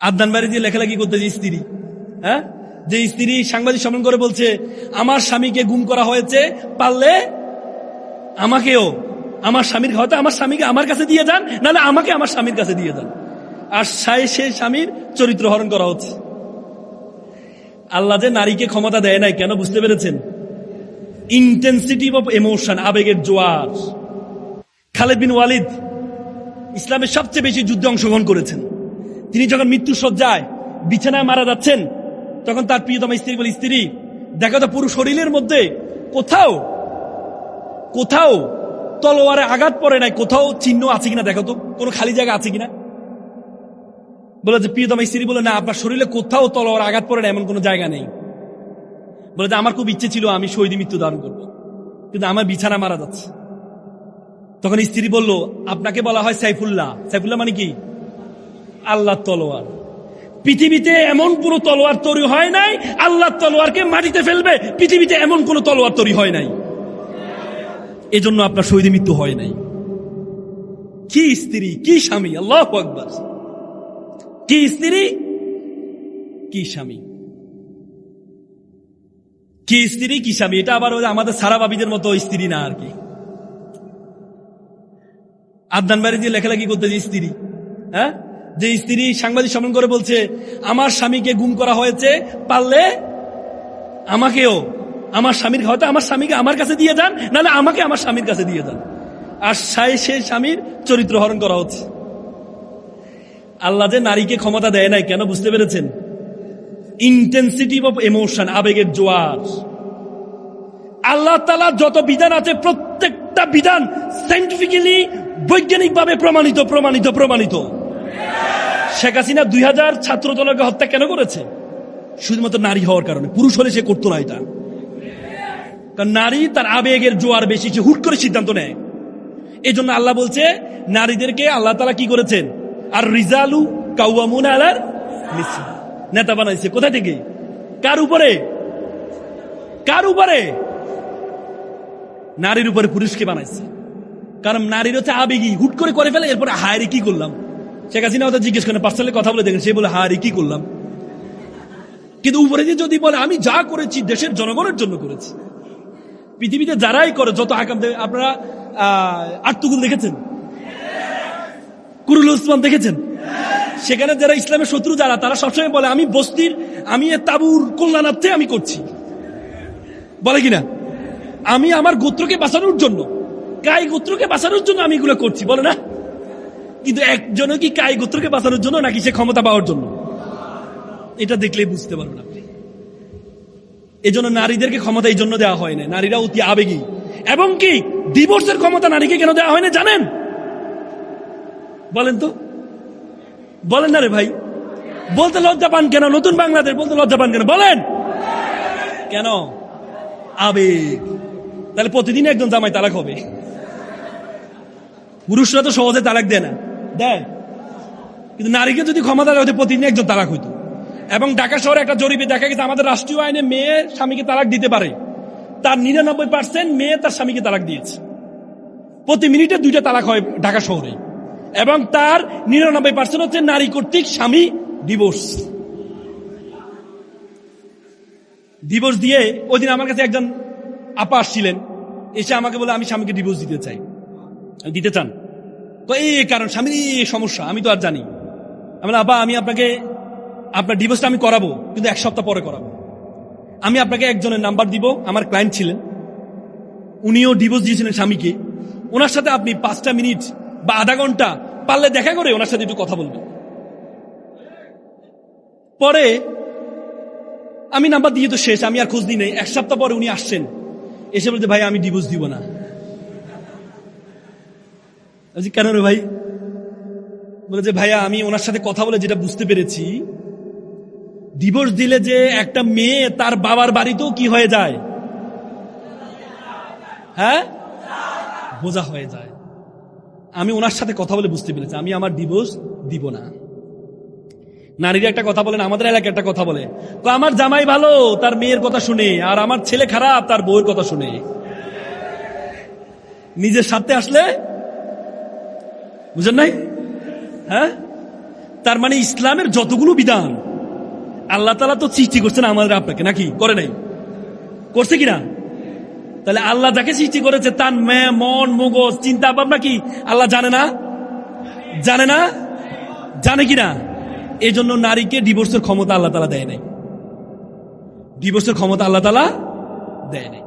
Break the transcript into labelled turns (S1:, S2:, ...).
S1: আদান বাড়ি দিয়ে লেখালেখি করতে যে স্ত্রী হ্যাঁ? যে স্ত্রী সাংবাদিক সম্মেলন করে বলছে, আমার স্বামীকে গুম করা হয়েছে, পারলে আমাকেও, আমার স্বামীর হয়তো আমার স্বামীকে আমার কাছে দিয়ে যান, নাহলে আমাকে আমার স্বামীর কাছে দিয়ে যান। আর সাই সে স্বামীর চরিত্র হরণ করা হচ্ছে। আল্লাহ যে নারীকে ক্ষমতা দেয় নাই, কেন বুঝতে পেরেছেন? ইন্টেন্সিটি অফ এমোশন আবেগের জোয়ার। খালেদ বিন ওয়ালিদ ইসলামের সবচেয়ে বেশি যুদ্ধে অংশগ্রহণ করেছেন। তিনি যখন মৃত্যু সজ্জায় বিছানায় মারা যাচ্ছেন, তখন তার প্রিয়তম স্ত্রী বলে, স্ত্রী, দেখো তো পুরো শরীরের মধ্যে কোথাও কোথাও তলোয়ারে আঘাত পড়ে নাই, কোথাও চিহ্ন আছে কিনা দেখো তো, কোনো খালি জায়গা আছে কিনা? বলে যে, প্রিয়তম স্ত্রী বলে, না, আপনার শরীরে কোথাও তলোয়ার আঘাত পড়ে না এমন কোনো জায়গা নেই। বলে যে, আমার খুব ইচ্ছে ছিল, আমি শহীদ মৃত্যু ধারণ করব, কিন্তু আমার বিছানা মারা যাচ্ছে। তখন স্ত্রী বলল, আপনাকে বলা হয় সাইফুল্লাহ। সাইফুল্লাহ মানে কি? আল্লাহ তলোয়ার। পৃথিবীতে এমন কোন তলোয়ার তৈরি হয় নাই আল্লাহ তলোয়ারকে মাটিতে ফেলবে, পৃথিবীতে এমন কোন তলোয়ার তৈরি হয় নাই। এজন্য আপনার শহীদ মৃত্যু হয় নাই। কি স্ত্রী, কি স্বামী, আল্লাহ আকবর। কি স্ত্রী, কি স্বামী। কি স্ত্রী, কি স্বামী, এটা আবার আমাদের সারা বাবিদের মতো স্ত্রী না আর কি। আদান বাড়ি দিয়ে লেখালেখি করতে যে স্ত্রী হ্যাঁ? যে স্ত্রী সাংবাদিক সম্মেলন করে বলছে, আমার স্বামীকে গুম করা হয়েছে, পারলে আমাকেও, আমার স্বামীর হয়তো আমার স্বামীকে আমার কাছে দিয়ে যান, নাহলে আমাকে আমার স্বামীর কাছে দিয়ে যান। আর সাই সে স্বামীর চরিত্র হরণ করা হচ্ছে। আল্লাহ যে নারীকে ক্ষমতা দেয় নাই, কেন বুঝতে পেরেছেন? ইন্টেন্সিটি অফ এমোশন আবেগের জোয়ার। আল্লাহ তালা যত বিধান আছে, প্রত্যেকটা বিধান সাইন্টিফিক্যালি বৈজ্ঞানিকভাবে প্রমাণিত প্রমাণিত প্রমাণিত। শেখ হাসিনা দুই হাজার ছাত্র দলকে হত্যা কেন করেছে? শুধুমাত্র নারী হওয়ার কারণে। পুরুষ হলে সে করতো না এটা। কারণ নারী তার আবেগের জোয়ার বেশি, সে হুট করে সিদ্ধান্ত নেয়। এই জন্য আল্লাহ বলছে, নারীদেরকে আল্লাহ তালা কি করেছেন? আর রিজালু কাউয়ামুন আলার। নেতা বানাইছে। কোথা থেকে? কার উপরে? কার উপরে? নারীর উপরে পুরুষকে বানাইছে। কারণ নারীর হচ্ছে আবেগী। হুট করে করে ফেলে, এরপরে হায়রে কি করলাম? শেখ হাসিনা ওদের জিজ্ঞেস করেন পার্সোনালি কথা বলে দেখেন সে বলে হায়রে কি করলাম? কিন্তু উপরে যে যদি বলে আমি যা করেছি দেশের জনগণের জন্য করেছি। পৃথিবীতে যারাই করে যত আকাম আপনারা আহ, আর্তুগুল দেখেছেন? কুরুল উসমান দেখেছেন? সেখানে যারা ইসলামের শত্রু যারা তারা সবসময় বলে আমি বস্তির আমি তাবুর কল্যাণার্থে আমি করছি। বলে কিনা? আমি আমার গোত্রকে বাঁচানোর জন্য কাই গোত্রকে বাঁচানোর জন্য আমি এগুলো করছি বলে না? কিন্তু একজনও কি কাই গোত্রকে বাঁচানোর জন্য নাকি সে ক্ষমতা পাওয়ার জন্য? এটা দেখলেই বুঝতে পারবেন আপনি। এই জন্য নারীদেরকে ক্ষমতা এই জন্য দেওয়া হয় না। নারীরা অতি আবেগী। এবং কি ডিভোর্সের ক্ষমতা নারীকে কেন দেওয়া হয় না জানেন? বলেন তো। বলেন না রে ভাই। বলতে লজ্জা পান কেন? নতুন বাংলাদেশ বলতে লজ্জা পান কেন? বলেন। কেন? আবেগ। তাহলে প্রতিদিন একজন জামাই তালাক হবে। পুরুষরা তো সহজে তালাক দেয় না। দেয় কিন্তু নারীকে যদি ক্ষমতা হতো প্রতিদিন একজন তালাক হইতো। এবং ঢাকা শহরে একটা জরিপে দেখা গেছে, আমাদের রাষ্ট্রীয় আইনে মেয়ে স্বামীকে তালাক দিতে পারে। তার নিরানব্বই পার্সেন্ট মেয়ে তার স্বামীকে তালাক দিয়েছে। প্রতি মিনিটে দুইটা তালাক হয় ঢাকা শহরে। এবং তার নিরানব্বই পার্সেন্ট হচ্ছে নারী কর্তৃক স্বামী ডিভোর্স। ডিভোর্স দিয়ে ওই দিন আমার কাছে একজন আপা আসছিলেন। এসে আমাকে বলে, আমি স্বামীকে ডিভোর্স দিতে চাই। দিতে চান? তো এই কারণ স্বামীর সমস্যা, আমি তো আর জানি। আমি আপা আমি আপনাকে, আপনার ডিভোর্সটা আমি করাবো, কিন্তু এক সপ্তাহ পরে করাবো। আমি আপনাকে একজনের নাম্বার দিব, আমার ক্লায়েন্ট ছিলেন। উনিও ডিভোর্স দিয়েছিলেন স্বামীকে। ওনার সাথে আপনি পাঁচটা মিনিট বা আধা ঘণ্টা পারলে দেখা করে ওনার সাথে একটু কথা বলবেন। পরে আমি নাম্বার দিয়ে তো শেষ, আমি আর খোঁজ দিই নাই। এক সপ্তাহ পরে উনি আসছেন। এসে বলতে ভাই, আমি ডিভোর্স দিব না। বলছি, কেন রে ভাই? বলে যে ভাইয়া আমি ওনার সাথে কথা বলে যেটা বুঝতে পেরেছি ডিভোর্স দিলে যে একটা মেয়ে তার বাবার বাড়িতেও কি হয়ে যায়? হ্যাঁ? বোঝা হয়ে যায়। আমি ওনার সাথে কথা বলে বুঝতে পেরেছি। আমি আমার ডিভোর্স দিব না। নারীরা একটা কথা বলেন আমাদের এলাকায় একটা কথা বলে তো আমার জামাই ভালো তার মেয়ের কথা শুনে আর আমার ছেলে খারাপ তার বউয়ের কথা শুনে। নিজের সাথে আসলে বুঝেন নাই? হ্যাঁ? তার মানে ইসলামের যতগুলো বিধান, আল্লাহ তালা তো সৃষ্টি করছেন আমাদের আপনাকে, নাকি? করে নাই? করছে কিনা? তাহলে আল্লাহ যাকে সৃষ্টি করেছে, তার মেয়ে, মন, মগজ চিন্তা ভাবনা কি? আল্লাহ জানে না? জানে না? জানে কিনা? এই জন্য নারীকে ডিভোর্সের ক্ষমতা আল্লাহ তালা দেয় নাই। ডিভোর্সের ক্ষমতা আল্লাহ তালা দেয় নাই।